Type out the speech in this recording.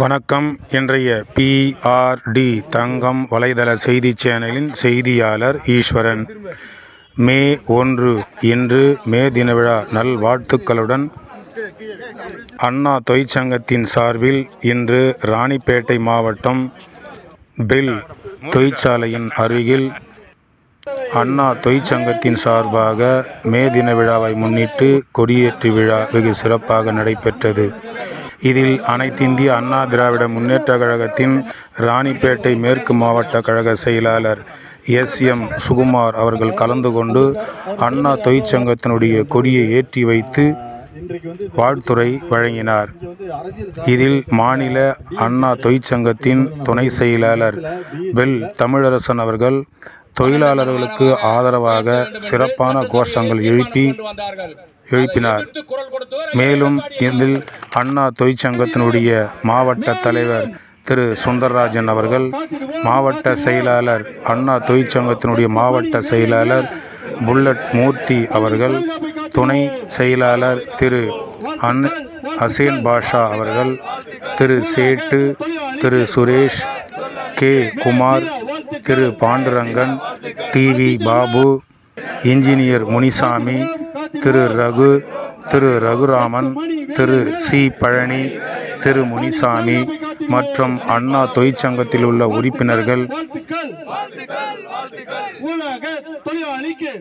வணக்கம். இன்றைய பிஆர்டி தங்கம் வலைதள செய்தி சேனலின் செய்தியாளர் ஈஸ்வரன். மே ஒன்று இன்று மே தின விழா. நல்வாழ்த்துக்களுடன் அண்ணா தொழிற்சங்கத்தின் சார்பில் இன்று ராணிப்பேட்டை மாவட்டம் பெல் தொழிற்சாலையின் அருகில் அண்ணா தொழிற்சங்கத்தின் சார்பாக மே தின விழாவை முன்னிட்டு கொடியேற்று விழா வெகு சிறப்பாக நடைபெற்றது. இதில் அனைத்திந்திய அண்ணா திராவிட முன்னேற்ற கழகத்தின் ராணிப்பேட்டை மேற்கு மாவட்ட கழக செயலாளர் எஸ் எம் சுகுமார் அவர்கள் கலந்து கொண்டு அண்ணா தொழிற்சங்கத்தினுடைய கொடியை ஏற்றி வைத்து வாழ்த்துறை வழங்கினார். இதில் மாநில அண்ணா தொழிற்சங்கத்தின் துணை செயலாளர் பெல் தமிழரசன் அவர்கள் தொழிலாளர்களுக்கு ஆதரவாக சிறப்பான கோஷங்கள் எழுப்பி எழுப்பினார். மேலும் இதில் அண்ணா தொழிற்சங்கத்தினுடைய மாவட்ட தலைவர் திரு சுந்தரராஜன் அவர்கள் மாவட்ட செயலாளர் அண்ணா தொழிற்சங்கத்தினுடைய மாவட்ட செயலாளர் புல்லட் மூர்த்தி அவர்கள் துணை செயலாளர் திரு அன் ஹசேன் பாஷா அவர்கள் Thiru Settu Thiru Suresh K Kumar Thiru Pandurangan TV Babu engineer Munisamy Thiru Raghu Thiru Raghuraman Thiru C Palani Thiru Munisamy மற்றும் அண்ணா தொழிற்சங்கத்தில் உள்ள உறுப்பினர்கள். வாழ்த்துக்கள் தொழிலாளிக்கு.